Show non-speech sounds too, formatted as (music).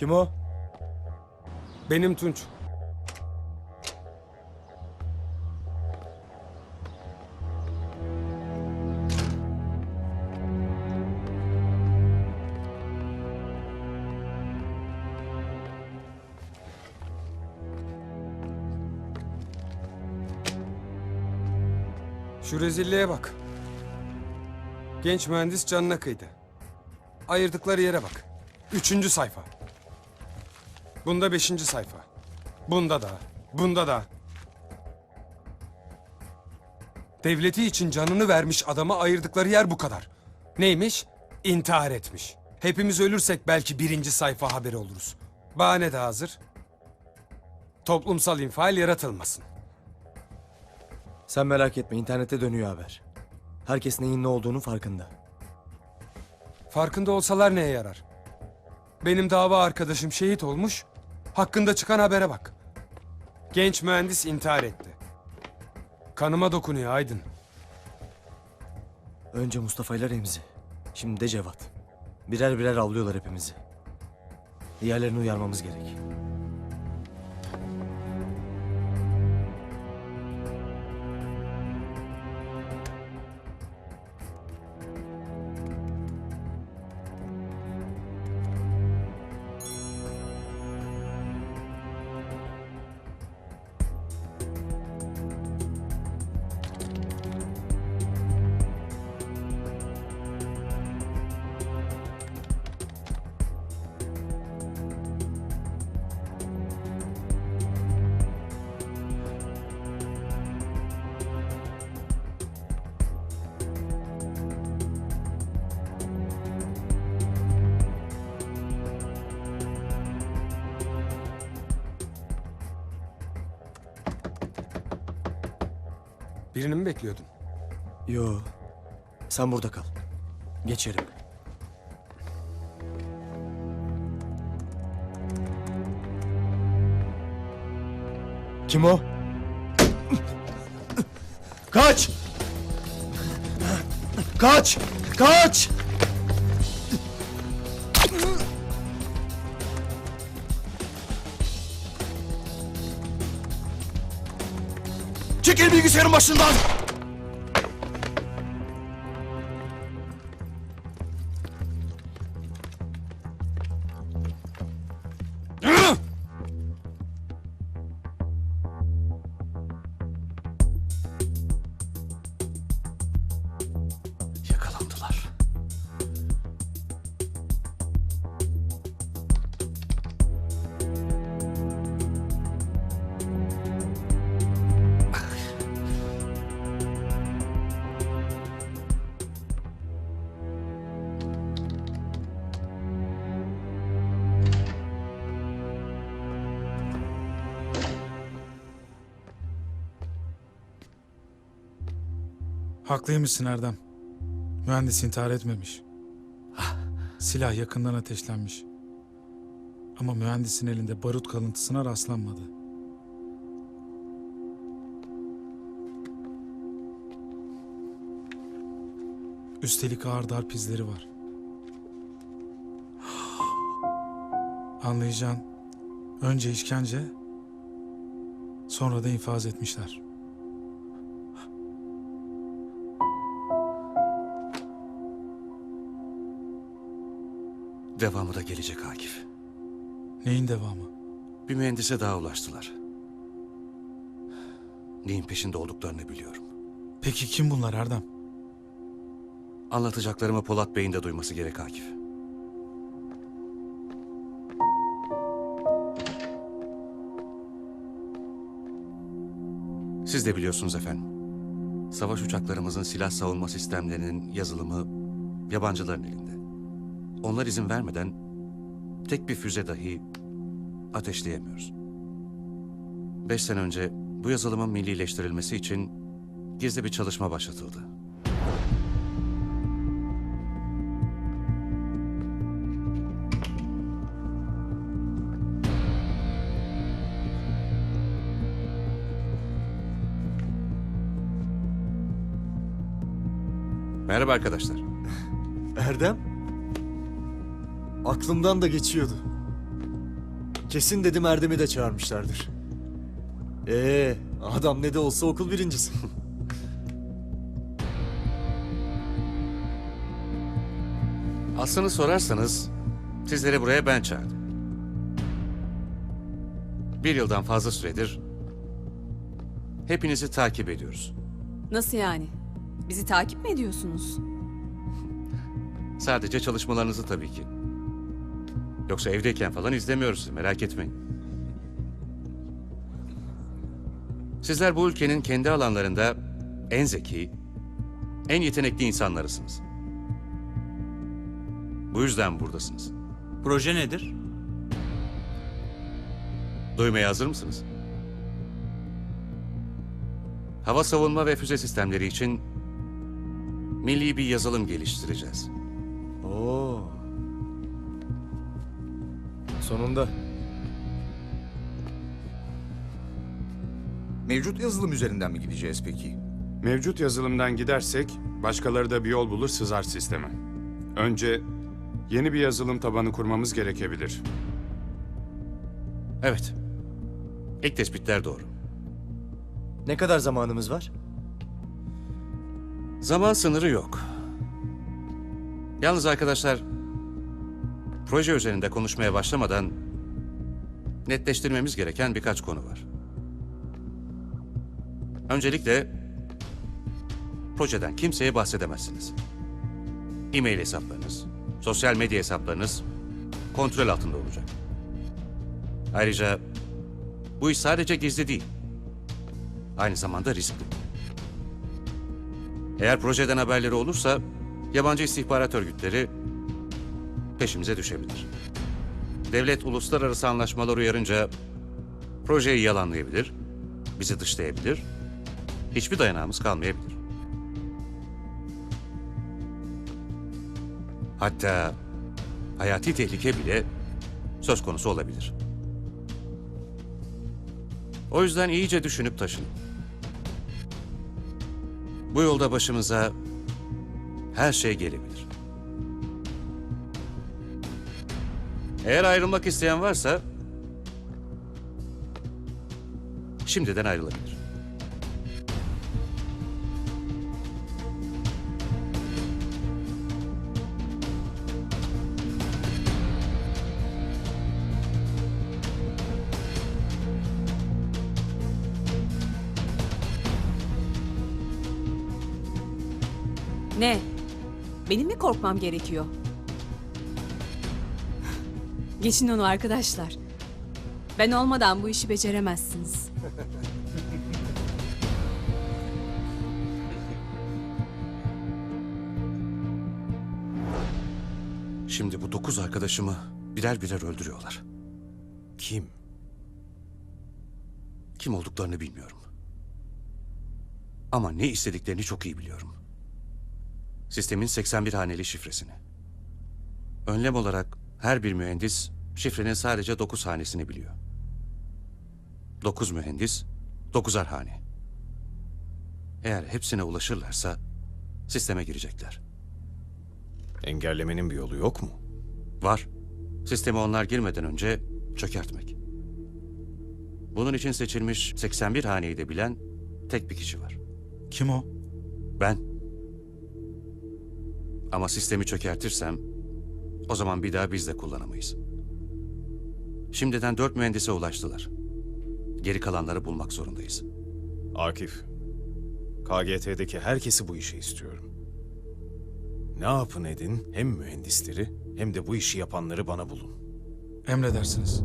Kim o? Benim Tunç. Şu rezilliğe bak. Genç mühendis canına kıydı. Ayırdıkları yere bak. Üçüncü sayfa. Bunda beşinci sayfa. Bunda da, bunda da. Devleti için canını vermiş adama ayırdıkları yer bu kadar. Neymiş? İntihar etmiş. Hepimiz ölürsek belki birinci sayfa haberi oluruz. Bahane de hazır. Toplumsal infial yaratılmasın. Sen merak etme internette dönüyor haber. Herkes neyin ne olduğunu farkında. Farkında olsalar neye yarar? Benim dava arkadaşım şehit olmuş. Hakkında çıkan habere bak. Genç mühendis intihar etti. Kanıma dokunuyor Aydın. Önce Mustafa ile Remzi. Şimdi de Cevat. Birer birer avlıyorlar hepimizi. Diğerlerini uyarmamız gerek. Birini mi bekliyordun? Yo. Sen burada kal. Geçerim. Kim o? Kaç! Kaç! Kaç! Çekil bilgisayarın başından! Haklıymışsın Erdem. Mühendis intihar etmemiş. Silah yakından ateşlenmiş. Ama mühendisin elinde barut kalıntısına rastlanmadı. Üstelik ağır darp izleri var. Anlayacağın önce işkence, sonra da infaz etmişler. Devamı da gelecek Akif. Neyin devamı? Bir mühendise daha ulaştılar. Neyin peşinde olduklarını biliyorum. Peki kim bunlar Erdem? Anlatacaklarımı Polat Bey'in de duyması gerek Akif. Siz de biliyorsunuz efendim. Savaş uçaklarımızın silah savunma sistemlerinin yazılımı yabancıların elinde. Onlar izin vermeden tek bir füze dahi ateşleyemiyoruz. Beş sene önce bu yazılımın millileştirilmesi için gizli bir çalışma başlatıldı. Merhaba arkadaşlar. Erdem? Aklımdan da geçiyordu. Kesin dedim Erdem'i de çağırmışlardır. Ee, adam ne de olsa okul birincisi. (laughs) Aslını sorarsanız sizleri buraya ben çağırdım. Bir yıldan fazla süredir hepinizi takip ediyoruz. Nasıl yani? Bizi takip mi ediyorsunuz? Sadece çalışmalarınızı tabii ki. Yoksa evdeyken falan izlemiyoruz sizi, merak etmeyin. Sizler bu ülkenin kendi alanlarında en zeki, en yetenekli insanlarısınız. Bu yüzden buradasınız. Proje nedir? Duymaya hazır mısınız? Hava savunma ve füze sistemleri için milli bir yazılım geliştireceğiz. Oo. Sonunda. Mevcut yazılım üzerinden mi gideceğiz peki? Mevcut yazılımdan gidersek başkaları da bir yol bulur sızar sisteme. Önce yeni bir yazılım tabanı kurmamız gerekebilir. Evet. İlk tespitler doğru. Ne kadar zamanımız var? Zaman sınırı yok. Yalnız arkadaşlar, proje üzerinde konuşmaya başlamadan netleştirmemiz gereken birkaç konu var. Öncelikle projeden kimseye bahsedemezsiniz. E-mail hesaplarınız, sosyal medya hesaplarınız kontrol altında olacak. Ayrıca bu iş sadece gizli değil. Aynı zamanda riskli. Eğer projeden haberleri olursa yabancı istihbarat örgütleri peşimize düşebilir. Devlet uluslararası anlaşmalar uyarınca projeyi yalanlayabilir, bizi dışlayabilir, hiçbir dayanağımız kalmayabilir. Hatta hayati tehlike bile söz konusu olabilir. O yüzden iyice düşünüp taşının. Bu yolda başımıza her şey gelebilir. Eğer ayrılmak isteyen varsa şimdiden ayrılabilir. Ne? Benim mi korkmam gerekiyor? Geçin onu arkadaşlar. Ben olmadan bu işi beceremezsiniz. Şimdi bu dokuz arkadaşımı birer birer öldürüyorlar. Kim? Kim olduklarını bilmiyorum. Ama ne istediklerini çok iyi biliyorum. Sistemin 81 haneli şifresini. Önlem olarak her bir mühendis şifrenin sadece 9 hanesini biliyor. 9 mühendis, 9'ar hane. Eğer hepsine ulaşırlarsa sisteme girecekler. Engellemenin bir yolu yok mu? Var. Sisteme onlar girmeden önce çökertmek. Bunun için seçilmiş 81 haneyi de bilen tek bir kişi var. Kim o? Ben. Ama sistemi çökertirsem o zaman bir daha biz de kullanamayız. Şimdiden dört mühendise ulaştılar. Geri kalanları bulmak zorundayız. Akif, KGT'deki herkesi bu işe istiyorum. Ne yapın edin hem mühendisleri hem de bu işi yapanları bana bulun. Emredersiniz.